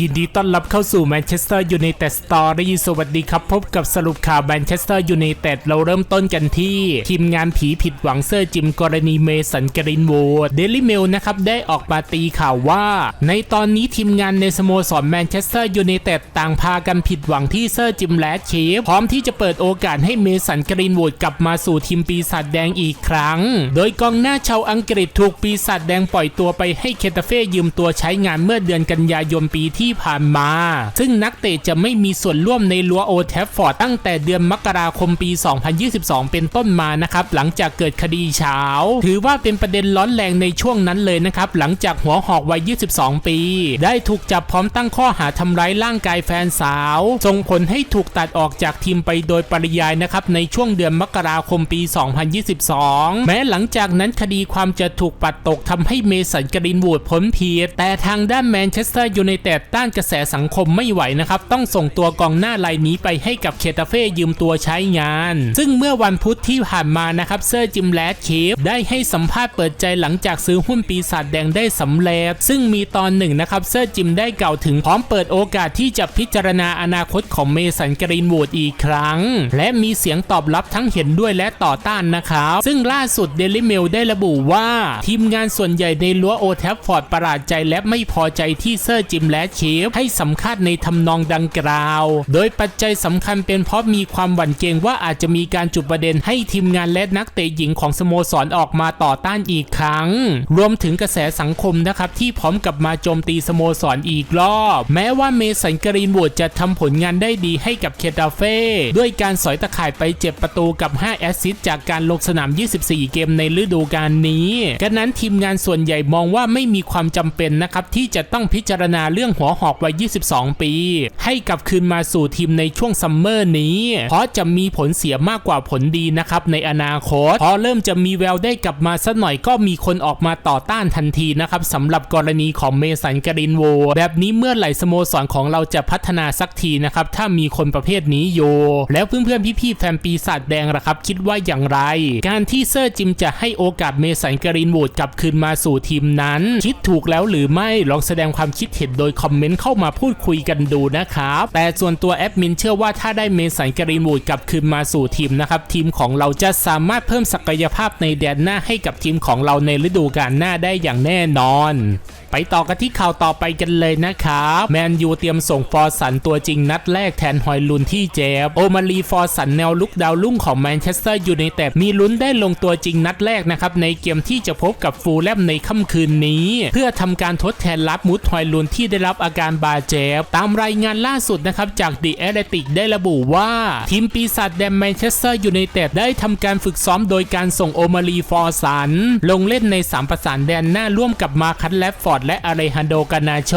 ยินดีต้อนรับเข้าสู่แมนเชสเตอร์ยูไนเต็ดสตอรี่สวัสดีครับ พบกับสรุปข่าวแมนเชสเตอร์ยูไนเต็ดเราเริ่มต้นกันที่ ทีมงานผีผิดหวังเซอร์จิมกรณีเมสันกรินวูดเดลิเมลนะครับ ได้ออกมาตีข่าวว่า ในตอนนี้ทีมงานในสโมสรแมนเชสเตอร์ยูไนเต็ดต่างพากันผิดหวังที่เซอร์จิมและเชฟพร้อมที่จะเปิดโอกาสให้เมสันกรินวูดกลับมาสู่ทีมปีศาจแดงอีกครั้ง โดยกองหน้าชาวอังกฤษถูกปีศาจแดงปล่อยตัวไปให้เคตาเฟ่ยืมตัวใช้งานเมื่อเดือนกันยายนปีที่ผ่านมา ซึ่งนักเตะจะไม่มีส่วนร่วมในลัวโอแทฟฟอร์ดตั้งแต่เดือนมกราคมปี 2022 เป็นต้นมานะครับหลังจากเกิดคดีเช้า ถือว่าเป็นประเด็นร้อนแรงในช่วงนั้นเลยนะครับหลังจากหัวหอกวัย 22 ปี ได้ถูกจับพร้อมตั้งข้อหาทำร้ายร่างกายแฟนสาว ส่งผลให้ถูกตัดออกจากทีมไปโดยปริยายนะครับในช่วงเดือนมกราคมปี 2022 แม้หลังจากนั้นคดีความจะถูกปัดตกทำให้เมสันกรินวูดพ้นผิดแต่ทางด้านแมนเชสเตอร์ยูไนเต็ดต้านกระแสสังคมไม่ไหวนะครับ ต้องส่งตัวกองหน้ารายนี้ไปให้กับเคตาเฟ่ยืมตัวใช้งาน ซึ่งเมื่อวันพุธที่ผ่านมานะครับเซอร์จิมแลดเคฟได้ให้สัมภาษณ์เปิดใจหลังจากซื้อหุ้นปีศาจแดงได้สำเร็จ ซึ่งมีตอนหนึ่งนะครับเซอร์จิมได้กล่าวถึงพร้อมเปิดโอกาสที่จะพิจารณาอนาคตของเมสันกรีนวูดอีกครั้ง และมีเสียงตอบรับทั้งเห็นด้วยและต่อต้านนะครับ ซึ่งล่าสุดเดลิเมลได้ระบุว่า ทีมงานส่วนใหญ่ในรั้วโอแทฟฟอร์ดประหลาดใจและไม่พอใจที่เซอร์จิมและเชฟให้สัมภาษณ์ในทำนองดังกล่าว โดยปัจจัยสำคัญเป็นเพราะมีความหวั่นเกรงว่าอาจจะมีการจุดประเด็นให้ทีมงานและนักเตะหญิงของสโมสรออกมาต่อต้านอีกครั้ง รวมถึงกระแสสังคมนะครับที่พร้อมกับมาโจมตีสโมสรออีกรอบ แม้ว่าเมสันกรีนวูดจะทำผลงานได้ดีให้กับเคตาเฟ่ด้วยการสอยตะข่ายไปเจ็บประตูกับ 5 แอสซิสต์จากการลงสนาม 24 เกมในฤดูกาลนี้กนั้นทีมงานส่วนใหญ่มองว่าไม่มีความจำเป็นนะครับที่จะต้องพิจารณาเรื่องหัวหอกวัย 22 ปี ให้กลับคืนมาสู่ทีมในช่วงซัมเมอร์นี้ เพราะจะมีผลเสียมากกว่าผลดีนะครับในอนาคต พอเริ่มจะมีแววได้กลับมาสักหน่อยก็มีคนออกมาต่อต้านทันทีนะครับสำหรับกรณีของเมสันกรินโว แบบนี้เมื่อไหร่สโมสรของเราจะพัฒนาสักทีนะครับถ้ามีคนประเภทนี้โย แล้วเพื่อนๆพี่ๆแฟนปีศาจแดงล่ะครับ คิดว่าอย่างไร การที่เซอร์จิมจะให้โอกาสเมสันกรินโวกลับคืนมาสู่ทีมนั้น คิดถูกแล้วหรือไม่ลองแสดงความคิดเห็นโดยคอมเมนต์เข้ามาพูดคุยกันดูนะครับ แต่ส่วนตัวแอดมินเชื่อว่าถ้าได้เมสันกรีนวูดกลับคืนมาสู่ทีมนะครับทีมของเราจะสามารถเพิ่มศักยภาพในแดนหน้าให้กับทีมของเราในฤดูกาลหน้าได้อย่างแน่นอนไปต่อกันที่ข่าวต่อไปกันเลยนะครับ แมนยูเตรียมส่งฟอร์สันตัวจริงนัดแรกแทนฮอยลุนที่เจ็บโอมารีฟอร์สันแนวลุกดาวรุ่งของแมนเชสเตอร์ยูไนเต็ดมีลุ้นได้ลงตัวจริงนัดแรกนะครับ ในเกมที่จะพบกับฟูลแลมในค่ำคืนนี้ เพื่อทำการทดแทนรับมุดฮอยลุนที่ได้รับอาการบาดเจ็บ ตามรายงานล่าสุดนะครับจากดีแอตเลติกได้ระบุว่า ทีมปีศาจแดงแมนเชสเตอร์ยูไนเต็ดได้ทำการฝึกซ้อมโดยการส่งโอมารีฟอร์สัน ลงเล่นในสามประสานแดนหน้าร่วมกับมาคัตแลฟฟอร์ดและอาเลฮันโดกานาโช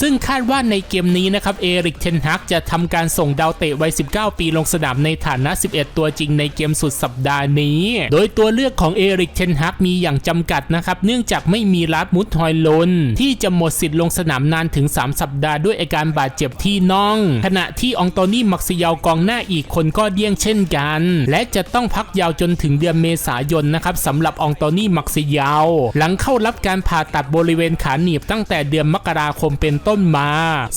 ซึ่งคาดว่าในเกมนี้นะครับเอริกเทนฮักจะทำการส่งดาวเตะวัย 19 ปีลงสนามในฐานะ 11 ตัวจริงในเกมสุดสัปดาห์นี้ โดยตัวเลือกของเอริกเทนฮักมีอย่างจำกัดนะครับ เนื่องจากไม่มีรัดมุดฮอยลนที่จะหมดสิทธิ์ลงสนามนานถึง3 สัปดาห์ด้วยอาการบาดเจ็บที่น่อง ขณะที่องโตนี่มักซิยาวกองหน้าอีกคนก็เดี้ยงเช่นกัน และจะต้องพักยาวจนถึงเดือนเมษายนนะครับสำหรับองโตนี่มักซิยาว หลังเข้ารับการผ่าตัดบริเวณขาหนีบตั้งแต่เดือนมกราคมเป็นต้นมา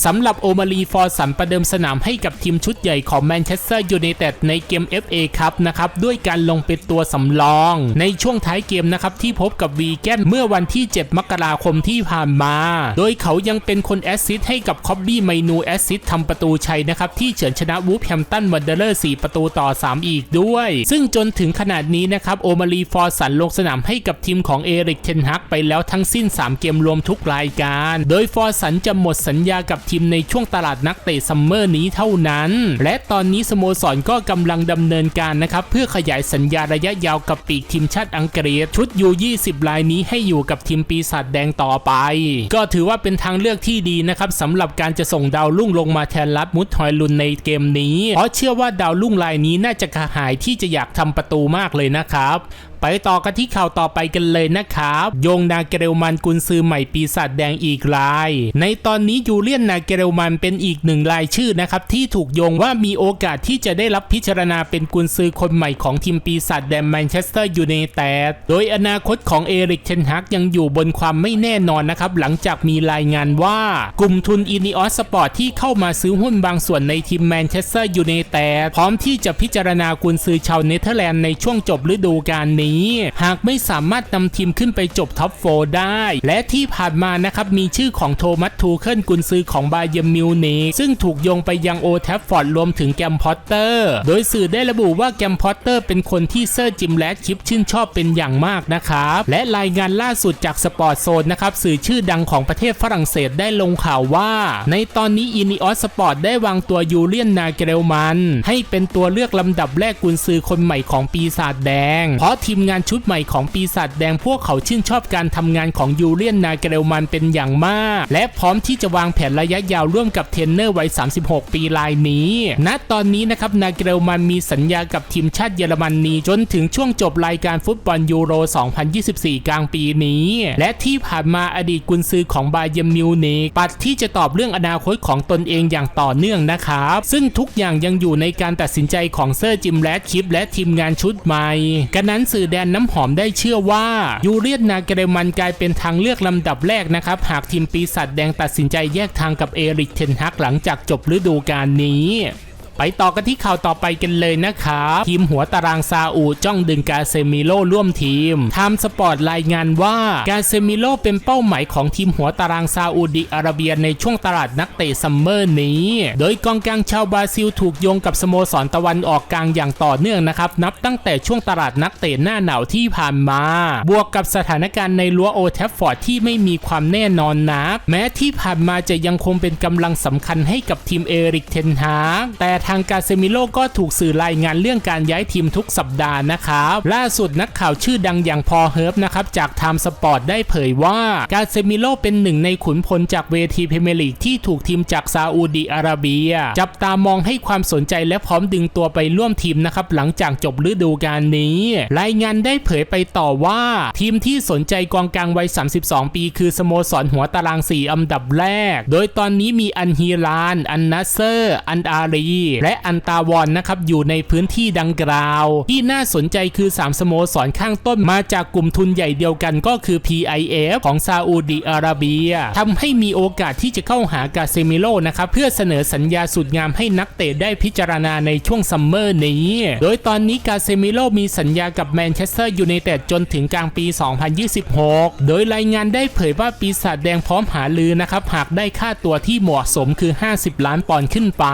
สำหรับโอมารีฟอร์สันประเดิมสนามให้กับทีมชุดใหญ่ของแมนเชสเตอร์ยูไนเต็ดในเกม FA ครับนะครับด้วยการลงเป็นตัวสำรอง ในช่วงท้ายเกมนะครับที่พบกับวีแกนเมื่อวันที่ 7 มกราคมที่ผ่านมา โดยเขายังเป็นคนแอสซิสต์ให้กับคอบบี้ไมนูแอสซิสต์ทำประตูชัยนะครับ ที่เฉือนชนะวูฟแฮมตันวันเดอร์เลอร์4ประตูต่อ 3 อีกด้วย ซึ่งจนถึงขนาดนี้นะครับโอมารีฟอร์สันลงสนามให้กับทีมของเอริกเทนฮักไปแล้วทั้งสิ้น 3 เกมรวมทุกรายการ โดยฟอร์สันจะหมดสัญญากับทีมในช่วงตลาดนักเตะซัมเมอร์นี้เท่านั้น และตอนนี้สโมสรก็กำลังดำเนินการนะครับเพื่อขยายสัญญาระยะยาวกับปีกทีมชาติอังกฤษชุดยู20รายนี้ให้อยู่กับทีมปีศาจแดงต่อไป ก็ถือว่าเป็นทางเลือกที่ดีนะครับสำหรับการจะส่งดาวรุ่งลงมาแทนรับมุดทอยลุนในเกมนี้เพราะเชื่อว่าดาวรุ่งรายนี้น่าจะกระหายที่จะอยากทำประตูมากเลยนะครับ ไปต่อกันที่ข่าวต่อไปกันเลยนะครับโยงนาเกเรลมันกุนซือใหม่ปีศาจแดงอีกราย ในตอนนี้ยูเลียนนาเกเรลมันเป็นอีกหนึ่งรายชื่อนะครับที่ถูกโยงว่ามีโอกาสที่จะได้รับพิจารณาเป็นกุนซือคนใหม่ของทีมปีศาจแดงแมนเชสเตอร์ยูไนเต็ดโดยอนาคตของเอริกเทนฮักยังอยู่บนความไม่แน่นอนนะครับหลังจากมีรายงานว่ากลุ่มทุนอินิออสสปอร์ตที่เข้ามาซื้อหุ้นบางส่วนในทีมแมนเชสเตอร์ยูไนเต็ดพร้อมที่จะพิจารณากุนซือชาวเนเธอร์แลนด์ในช่วงจบฤดูกาลนี้หากไม่สามารถนำทีมขึ้นไปจบท็อปโฟได้ และที่ผ่านมานะครับมีชื่อของโทมัสทูเคิลกุนซือของบาเยร์มิวนิกซึ่งถูกโยงไปยังโอแทฟฟอร์ดรวมถึงแกมพอตเตอร์ โดยสื่อได้ระบุว่าแกมพอตเตอร์เป็นคนที่เซอร์จิมแลดคิปชื่นชอบเป็นอย่างมากนะครับ และรายงานล่าสุดจากสปอร์ตโซนนะครับสื่อชื่อดังของประเทศฝรั่งเศสได้ลงข่าวว่า ในตอนนี้อินิออสสปอร์ตได้วางตัวยูเลียนนาเกเรลมัน ให้เป็นตัวเลือกลำดับแรกกุนซือคนใหม่ของปีศาจแดง เพราะทีมงานชุดใหม่ของปีศาจแดงพวกเขาชื่นชอบการทำงานของยูเลียนนาเกเรลมันเป็นอย่างมาก และพร้อมที่จะวางแผนระยะยาวร่วมกับเทนเนอร์วัย 36 ปีรายนี้ ณ ตอนนี้นะครับนาเกเรลมันมีสัญญากับทีมชาติเยอรมนนีจนถึงช่วงจบรายการฟุตบอลยูโร 2024 กลางปีนี้ และที่ผ่านมาอดีตกุนซือของบาเยร์มิวนิกปัดที่จะตอบเรื่องอนาคตของตนเองอย่างต่อเนื่องนะครับ ซึ่งทุกอย่างยังอยู่ในการตัดสินใจของเซอร์จิมแรดคิปและทีมงานชุดใหม่กันนั้นสื่อแดนน้ำหอมได้เชื่อว่ายูเรียนนาเกเรมันกลายเป็นทางเลือกลำดับแรกนะครับ หากทีมปีศาจแดงตัดสินใจแยกทางกับเอริกเทนฮักหลังจากจบฤดูกาลนี้ ไปต่อกันที่ข่าวต่อไปกันเลยนะครับทีมหัวตารางซาอุจ้องดึงกาเซมิโลร่วมทีมไทม์สปอร์ตรายงานว่ากาเซมิโลเป็นเป้าหมายของทีมหัวตารางซาอุดิอาระเบียในช่วงตลาดนักเตะซัมเมอร์นี้ โดยกองกลางชาวบราซิลถูกโยงกับสโมสรตะวันออกกลางอย่างต่อเนื่องนะครับ นับตั้งแต่ช่วงตลาดนักเตะหน้าหนาวที่ผ่านมา บวกกับสถานการณ์ในรั้วโอแทฟฟอร์ดที่ไม่มีความแน่นอนนักแม้ที่ผ่านมาจะยังคงเป็นกำลังสำคัญให้กับทีมเอริกเทนฮากแต่ทางกาเซมิโลก็ถูกสื่อรายงานเรื่องการย้ายทีมทุกสัปดาห์นะครับล่าสุดนักข่าวชื่อดังอย่างพอเฮิร์บนะครับจากไทม์สปอร์ตได้เผยว่ากาเซมิโลเป็นหนึ่งในขุนพลจากเวทีพรีเมียร์ลีกที่ถูกทีมจากซาอุดีอาระเบีย จับตามองให้ความสนใจและพร้อมดึงตัวไปร่วมทีมนะครับหลังจากจบฤดูกาลนี้ รายงานได้เผยไปต่อว่า ทีมที่สนใจกองกลางวัย 32 ปีคือสโมสรหัวตาราง 4 อันดับแรก โดยตอนนี้มีอันฮีราน อันนัสเซอร์ อันอารีและอันตาวอนนะครับอยู่ในพื้นที่ดังกล่าว ที่น่าสนใจคือ 3 สโมสรข้างต้นมาจากกลุ่มทุนใหญ่เดียวกันก็คือ PIF ของซาอุดีอาระเบียทำให้มีโอกาสที่จะเข้าหากาเซมิโลนะครับเพื่อเสนอสัญญาสุดงามให้นักเตะได้พิจารณาในช่วงซัมเมอร์นี้ โดยตอนนี้กาเซมิโลมีสัญญากับแมนเชสเตอร์ยูไนเต็ดจนถึงกลางปี 2026 โดยรายงานได้เผยว่าปีศาจแดงพร้อมหาลือนะครับหากได้ค่าตัวที่เหมาะสมคือ 50 ล้านปอนด์ขึ้นไป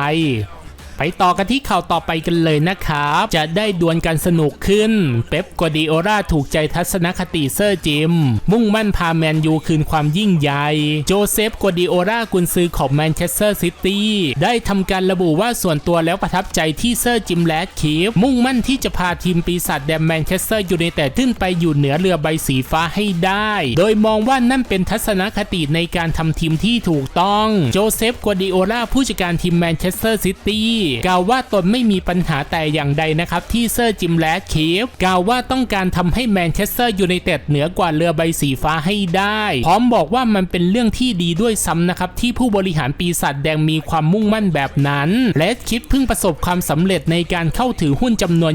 ไปต่อกันที่ข่าวต่อไปกันเลยนะครับ จะได้ดวลกันสนุกขึ้น เป๊ปกวดิโอลาถูกใจทัศนคติเซอร์จิม มุ่งมั่นพาแมนยูคืนความยิ่งใหญ่ โจเซฟกวดิโอลากุนซือของแมนเชสเตอร์ซิตี้ได้ทำการระบุว่าส่วนตัวแล้วประทับใจที่เซอร์จิมแลดคีฟมุ่งมั่นที่จะพาทีมปีศาจแดงแมนเชสเตอร์ยูไนเต็ดขึ้นไปอยู่เหนือเรือใบสีฟ้าให้ได้ โดยมองว่านั่นเป็นทัศนคติในการทำทีมที่ถูกต้อง โจเซฟกวดิโอลาผู้จัดการทีมแมนเชสเตอร์ซิตี้กล่าวว่าตนไม่มีปัญหาแต่อย่างใดนะครับที่เซอร์จิมแลดคีฟกล่าวว่าต้องการทำให้แมนเชสเตอร์ยูไนเต็ดเหนือกว่าเรือใบสีฟ้าให้ได้ พร้อมบอกว่ามันเป็นเรื่องที่ดีด้วยซ้ำนะครับที่ผู้บริหารปีศาจแดงมีความมุ่งมั่นแบบนั้นและคิดเพิ่งประสบความสำเร็จในการเข้าถือหุ้นจำนวน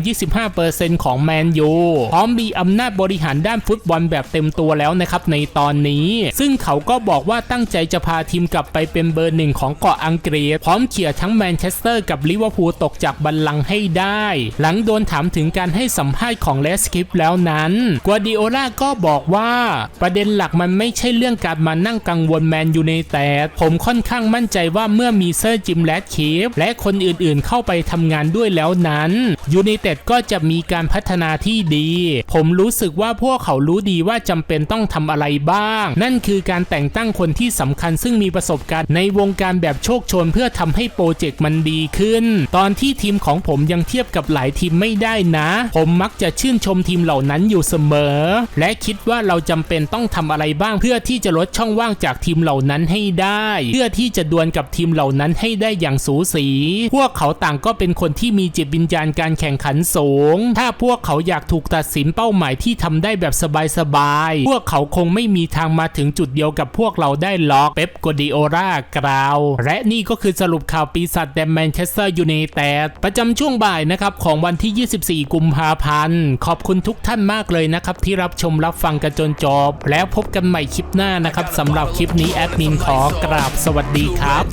25%ของแมนยูพร้อมมีอำนาจบริหารด้านฟุตบอลแบบเต็มตัวแล้วนะครับในตอนนี้ ซึ่งเขาก็บอกว่าตั้งใจจะพาทีมกลับไปเป็นเบอร์หนึ่งของเกาะอังกฤษพร้อมเขี่ยทั้งแมนเชสเตอร์กับลิเวอร์พูลตกจากบัลลังก์ให้ได้ หลังโดนถามถึงการให้สัมภาษณ์ของเลสคิปแล้วนั้นกัวดิโอลาก็บอกว่า ประเด็นหลักมันไม่ใช่เรื่องการมานั่งกังวลแมนยูในแต่ผมค่อนข้างมั่นใจว่าเมื่อมีเซอร์จิมแลดคิปและคนอื่นๆเข้าไปทำงานด้วยแล้วนั้นยูไนเต็ดก็จะมีการพัฒนาที่ดี ผมรู้สึกว่าพวกเขารู้ดีว่าจำเป็นต้องทำอะไรบ้าง นั่นคือการแต่งตั้งคนที่สำคัญซึ่งมีประสบการณ์ในวงการแบบโชคชนเพื่อทำให้โปรเจกต์มันดีขึ้นขึ้น ตอนที่ทีมของผมยังเทียบกับหลายทีมไม่ได้นะ ผมมักจะชื่นชมทีมเหล่านั้นอยู่เสมอ และคิดว่าเราจำเป็นต้องทำอะไรบ้างเพื่อที่จะลดช่องว่างจากทีมเหล่านั้นให้ได้ เพื่อที่จะดวลกับทีมเหล่านั้นให้ได้อย่างสูสี พวกเขาต่างก็เป็นคนที่มีจิตวิญญาณการแข่งขันสูง ถ้าพวกเขาอยากถูกตัดสินเป้าหมายที่ทำได้แบบสบายๆ พวกเขาคงไม่มีทางมาถึงจุดเดียวกับพวกเราได้ล็อก เป๊ปโกดิโอรากล่าว และนี่ก็คือสรุปข่าวปีศาจแดมแมนเชสเตอร์อยูไนเต็ดประจำช่วงบ่ายนะครับของวันที่ 24 กุมภาพันธ์ ขอบคุณทุกท่านมากเลยนะครับ ที่รับชมรับฟังกันจนจบ แล้วพบกันใหม่คลิปหน้านะครับสำหรับคลิปนี้แอดมินขอกราบสวัสดีครับ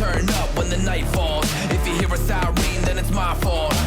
turn up when the night falls If you hear a siren then it's my fault